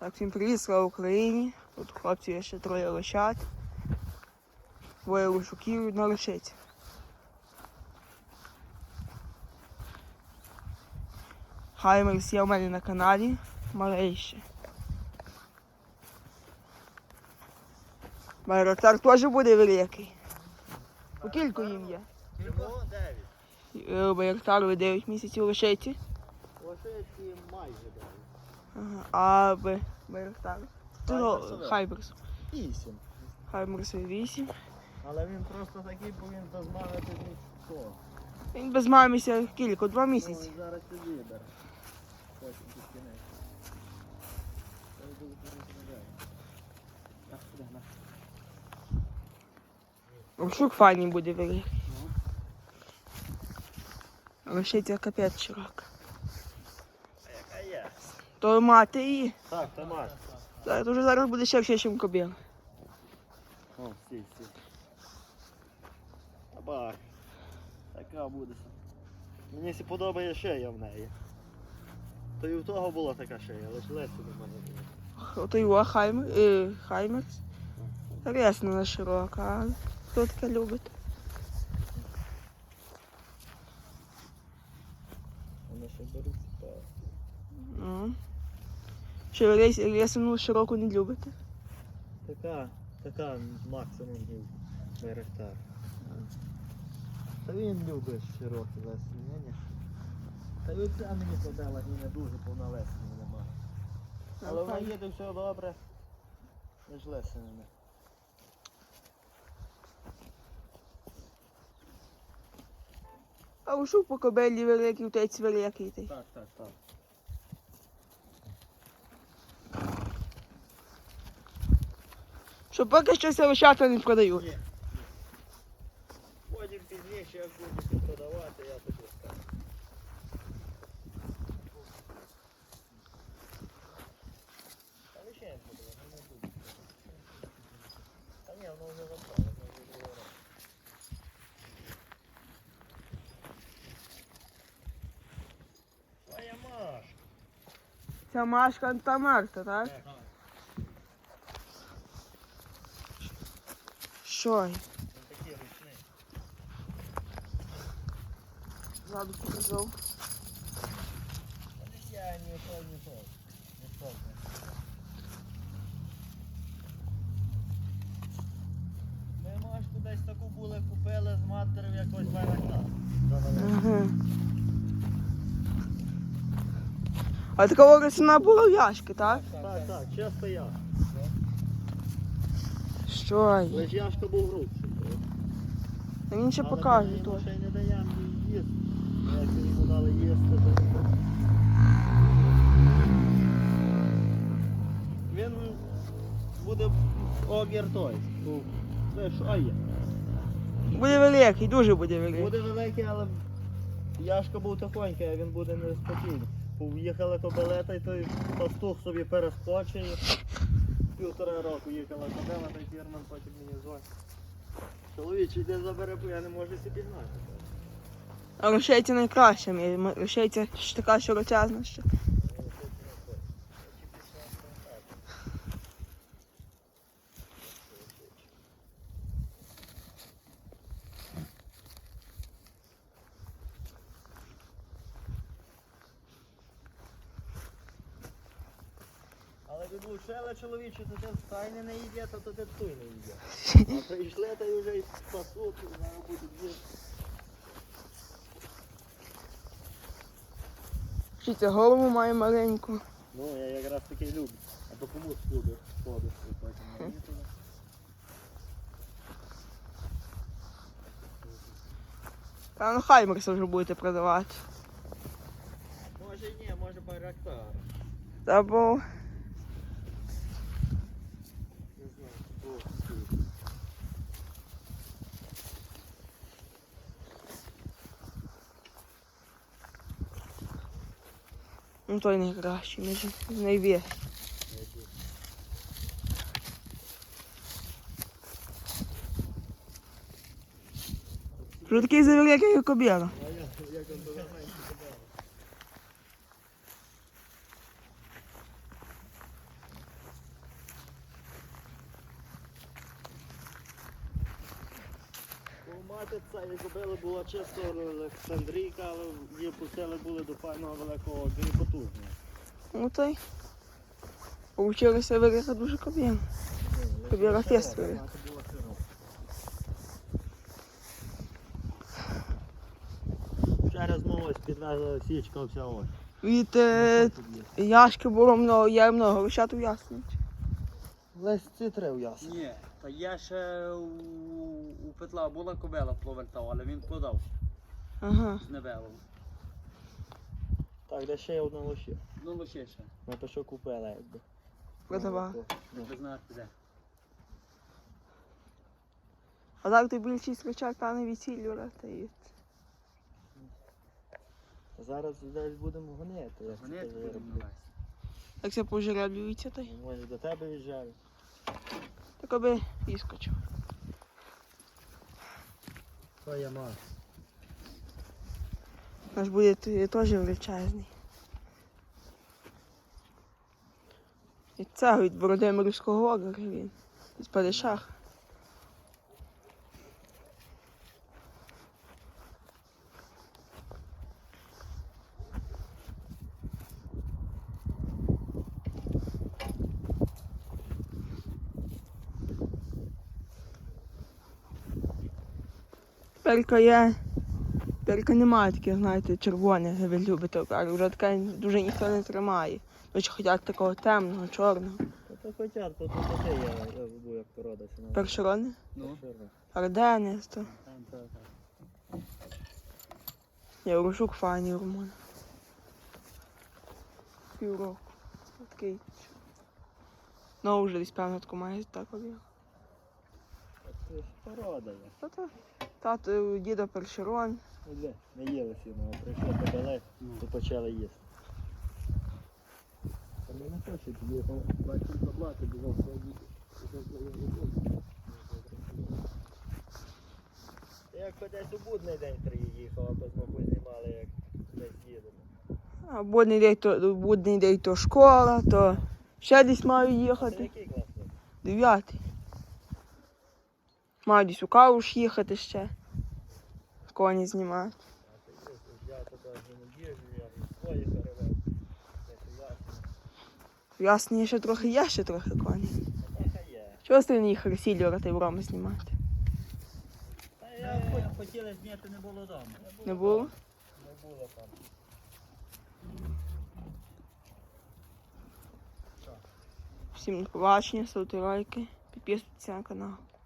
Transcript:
Так, всім привіт, слава Україні. Тут хлопці ще троє лошад. Двоє лошуків і одна лошиця. Хаймерс є у мене на каналі. Малий ще. Байрактар теж буде великий. По кілько їм є. Е, Байрактарові 9 місяців лошиці. Лошиці майже дев'ять. Ага. А Б. Хаймерсове? Хаймерс. Вісім. Хаймерс 8. Але він просто такий, бо він без мами ніхто. Він без маміся кілько, два Ну, місяці. він зараз і на. Рушук файний буде великий. Лошиця капець широка. То мати її. Так, Тамаш. Зараз уже зараз буде ще ще, ніж кобіла. О, стій, стій. Табак. Така буде. Мені сі подобає шея в неї. То і у того була така шея, але ж лесі до мене було. Ото його Хаймер, е, Хаймерс. Рясно вона широка, а хто таке любить? Вони ще беруть так. Ну. Що рейс, рясину широку не любите? Така, така максимум Берехтар. Та він любить широкі ні. Та й оця мені подала і не дуже повна лесені нема. Але вона їде все добре. Лесені не. А рушук по кобелі великий, утець великий. Так, так, так. Що поки що ся лошата не продають. Ні. Потім пізніше, як будете продавати, я тобі скажу. Та ви ще не буде, не буде. Та ні, воно вже забрало. Твоя Маш. Ця Машка та Марта, так? Що? Ззаду показав. Та не то. Не то, не то. Ми Машку десь таку були, купили з матерів якось байрактар. Ага. А така росина була в яшки, так? Так, так, чисто я. Що? й? Лиш Яшка був грубший. Та Він ще покаже ми ще не даємо їсти. Як ми йому дали їсти, то... Він буде огір той. що, а є. Буде великий, дуже буде великий. Буде великий, але Яшка був тихонький, а він буде неспокійний. В'їхала кобилета і той пастух собі перескочив. Півтора року їхала кобила, той фірман потім мені дзвонить. Чоловіч, йде забере, бо я не можу собі знати. А лошейця найкраще, ж така широчезна ще. Але був шеле чоловіче, то ти стайне не їде, то ти туй не їде. А прийшли, та й вже й спасуть, і зараз будуть їсти. Лошиця голову має маленьку. Ну, я якраз таки люблю. А то комусь буду ходити потім мені туди. Та ну Хаймерса вже будете продавати. Може і ні, може байрактар. Та бо Не знаю. О, скільки. Ну той найкращий, між найвіш. Що такий за великий як кобіла? А я, як він до мене Мати це і купили була чисто Олександрійка, але її пустили були до файного великого потужного. Ну то й. Получилося велика дуже кобіна. Кобіра фестові. Через мовось підвезла січка вся ось. Від е, яшки було много, я много лишати в ясниці. Лесь ці три ясно. Ні, та я ще у, у Петла була кобила провертав, але він продав Ага. з Невелом. Так, де ще є одна лоші. Ну лише ще, Ми то що купили, якби. Продавав. Ну, ви знаєте де. А так ти більшість речах певне растають. Зараз десь будемо гонити. як Вони це будемо робити. навести. Як це пожереблюється, то й. Вони до тебе їжджають. Так аби вискочив. То є Макс. Наш буде теж величезний. І це від Володимирського озера він. Від Падишах. Тепер є Тільки немає таких, знаєте, червоних, ви любите, але вже таке дуже ніхто не тримає. Дуже хочуть такого темного, чорного. Та то то тут таке я забув, як порода. Першерони, Ну, так. так. Я рушук файний румун. Півроку. Такий. Ну, вже десь певно таку має так ж порода є. Тато, діда першерон. Не їли сіно, прийшли подали Ну. і почали їсти. Ми не хочуть їхав, бачив заплати, бігав Як десь у будний день приїхав, а без мабуть знімали, як десь їдемо. А будний день то, будний день то школа, то ще десь маю Це їхати. який клас? Дев'ятий. Маю у Калуш їхати ще. Коні знімати. Я я. Ясно, ще трохи є, ще трохи коні. Чого ти сільвера та й Роми знімати? Я хотіли зняти, не було вдома. Не було? Не було там. Всім побачення, ставте лайки, підписуйтесь на канал.